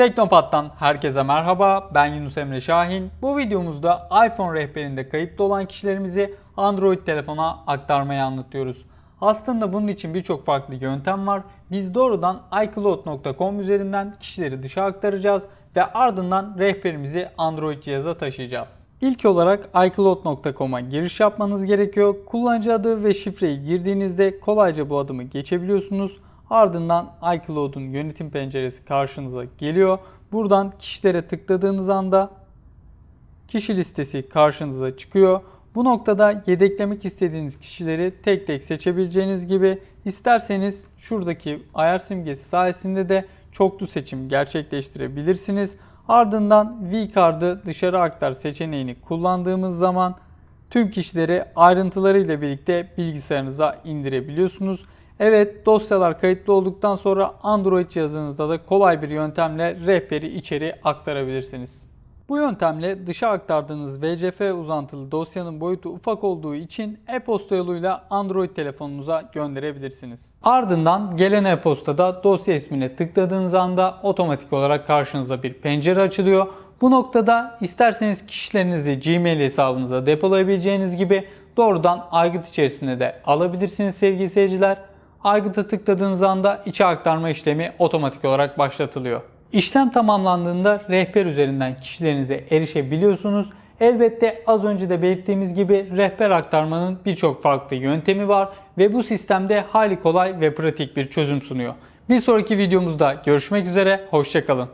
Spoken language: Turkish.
Teknopat'tan herkese merhaba. Ben Yunus Emre Şahin. Bu videomuzda iPhone rehberinde kayıtlı olan kişilerimizi Android telefona aktarmayı anlatıyoruz. Aslında bunun için birçok farklı yöntem var. Biz doğrudan iCloud.com üzerinden kişileri dışa aktaracağız ve ardından rehberimizi Android cihaza taşıyacağız. İlk olarak iCloud.com'a giriş yapmanız gerekiyor. Kullanıcı adı ve şifreyi girdiğinizde kolayca bu adımı geçebiliyorsunuz. Ardından iCloud'un yönetim penceresi karşınıza geliyor. Buradan kişilere tıkladığınız anda kişi listesi karşınıza çıkıyor. Bu noktada yedeklemek istediğiniz kişileri tek tek seçebileceğiniz gibi isterseniz şuradaki ayar simgesi sayesinde de çoklu seçim gerçekleştirebilirsiniz. Ardından vCard'ı dışarı aktar seçeneğini kullandığımız zaman tüm kişileri ayrıntılarıyla birlikte bilgisayarınıza indirebiliyorsunuz. Evet dosyalar kayıtlı olduktan sonra Android cihazınızda da kolay bir yöntemle rehberi içeri aktarabilirsiniz. Bu yöntemle dışa aktardığınız VCF uzantılı dosyanın boyutu ufak olduğu için e-posta yoluyla Android telefonunuza gönderebilirsiniz. Ardından gelen e-postada dosya ismine tıkladığınız anda otomatik olarak karşınıza bir pencere açılıyor. Bu noktada isterseniz kişilerinizi Gmail hesabınıza depolayabileceğiniz gibi doğrudan aygıt içerisine de alabilirsiniz sevgili seyirciler. Aygıt'a tıkladığınız anda içe aktarma işlemi otomatik olarak başlatılıyor. İşlem tamamlandığında rehber üzerinden kişilerinize erişebiliyorsunuz. Elbette az önce de belirttiğimiz gibi rehber aktarmanın birçok farklı yöntemi var ve bu sistemde hali kolay ve pratik bir çözüm sunuyor. Bir sonraki videomuzda görüşmek üzere, hoşçakalın.